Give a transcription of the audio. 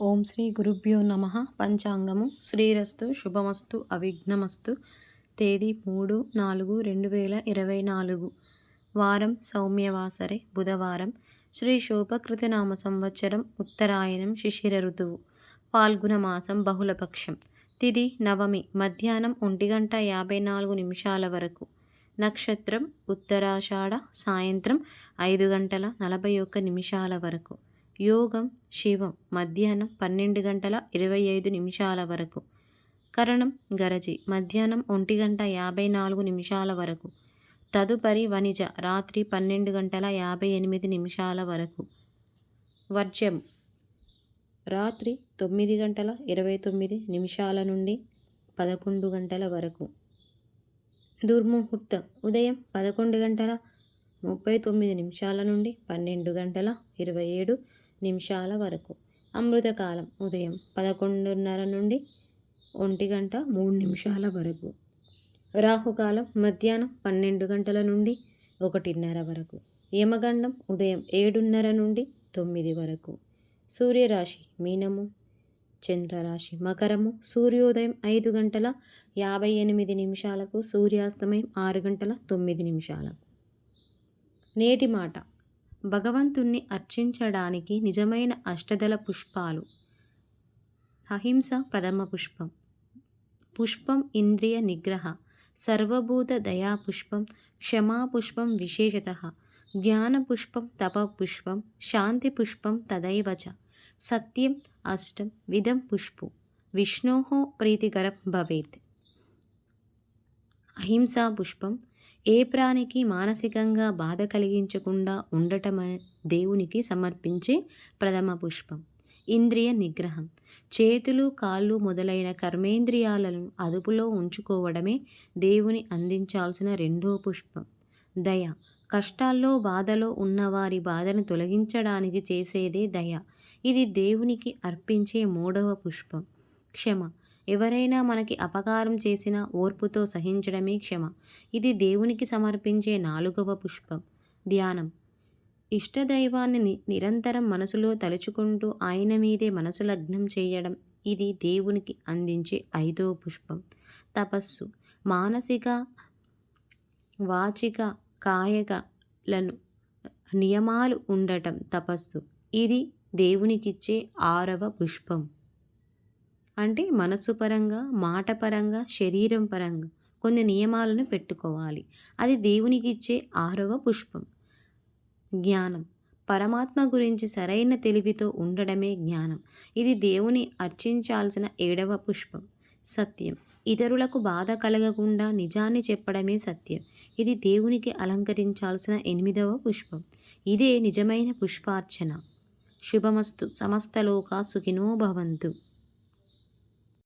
ఓం శ్రీ గురుభ్యో నమ. పంచాంగము. శ్రీరస్తు శుభమస్తు. అవిఘ్నమస్తు. తేదీ మూడు నాలుగు రెండు వేల ఇరవై నాలుగు. వారం సౌమ్యవాసరే. బుధవారం. శ్రీ శోభకృత నామ సంవత్సరం. ఉత్తరాయణం. శిశిర ఋతువు. పాల్గొన మాసం. బహుళపక్షం. తిది నవమి. మధ్యాహ్నం ఒంటి గంట యాభై నాలుగు నిమిషాల వరకు. నక్షత్రం. ఉత్తరాషాఢ. సాయంత్రం ఐదు గంటల నలభై ఒక్క నిమిషాల వరకు. యోగం శివం మధ్యాహ్నం పన్నెండు గంటల ఇరవై ఐదు నిమిషాల వరకు. కరణం గరజి మధ్యాహ్నం ఒంటి గంట యాభై నాలుగు నిమిషాల వరకు. తదుపరి వనిజ రాత్రి పన్నెండు గంటల యాభై ఎనిమిది నిమిషాల వరకు. వర్జం రాత్రి తొమ్మిది గంటల ఇరవై తొమ్మిది నిమిషాల నుండి పదకొండు గంటల వరకు. దుర్ముహూర్తం ఉదయం పదకొండు గంటల ముప్పై తొమ్మిది నిమిషాల నుండి పన్నెండు గంటల ఇరవై ఏడు నిమిషాల వరకు. అమృతకాలం ఉదయం పదకొండున్నర నుండి ఒంటి గంట మూడు నిమిషాల వరకు. రాహుకాలం మధ్యాహ్నం పన్నెండు గంటల నుండి ఒకటిన్నర వరకు. యమగండం ఉదయం ఏడున్నర నుండి తొమ్మిది వరకు. సూర్యరాశి మీనము చంద్రరాశి మకరము సూర్యోదయం ఐదు గంటల యాభై ఎనిమిది నిమిషాలకు సూర్యాస్తమయం ఆరు గంటల తొమ్మిది నిమిషాలకు. నేటి మాట. భగవంతుణ్ణి అర్చించడానికి నిజమైన అష్టదల పుష్పాలు. అహింస ప్రథమ పుష్పం. పుష్పం ఇంద్రియ నిగ్రహ. సర్వభూత దయా పుష్పం. క్షమాపుష్పం విశేషత. జ్ఞానపుష్పం తపపుష్పం శాంతి పుష్పం తదైవచ. సత్యం అష్టం విధం పుష్పు. విష్ణో ప్రీతికరం భవేత్. అహింసా పుష్పం. ఏ ప్రాణికి మానసికంగా బాధ కలిగించకుండా ఉండటం దేవునికి సమర్పించే ప్రథమ పుష్పం. ఇంద్రియ నిగ్రహం. చేతులు కాళ్ళు మొదలైన కర్మేంద్రియాలను అదుపులో ఉంచుకోవడమే దేవుని అందించాల్సిన రెండో పుష్పం. దయ. కష్టాల్లో బాధలో ఉన్నవారి బాధను తొలగించడానికి చేసేదే దయ. ఇది దేవునికి అర్పించే మూడవ పుష్పం. క్షమ. ఎవరైనా మనకి అపకారం చేసిన ఓర్పుతో సహించడమే క్షమ. ఇది దేవునికి సమర్పించే నాలుగవ పుష్పం. ధ్యానం. ఇష్టదైవాన్ని నిరంతరం మనసులో తలుచుకుంటూ ఆయన మీదే మనసు లగ్నం చేయడం ఇది దేవునికి అందించే ఐదవ పుష్పం. తపస్సు. మానసిక వాచిక కాయకలను నియమాలు ఉండటం తపస్సు. ఇది దేవునికిచ్చే ఆరవ పుష్పం. అంటే మనస్సు పరంగా మాట పరంగా శరీరం పరంగా కొన్ని నియమాలను పెట్టుకోవాలి. అది దేవునికి ఇచ్చే ఆరవ పుష్పం. జ్ఞానం. పరమాత్మ గురించి సరైన తెలివితో ఉండడమే జ్ఞానం. ఇది దేవుని అర్చించాల్సిన ఏడవ పుష్పం. సత్యం. ఇతరులకు బాధ కలగకుండా నిజాన్ని చెప్పడమే సత్యం. ఇది దేవునికి అలంకరించాల్సిన ఎనిమిదవ పుష్పం. ఇదే నిజమైన పుష్పార్చన. శుభమస్తు. సమస్తలోక సుఖినో భవంతు.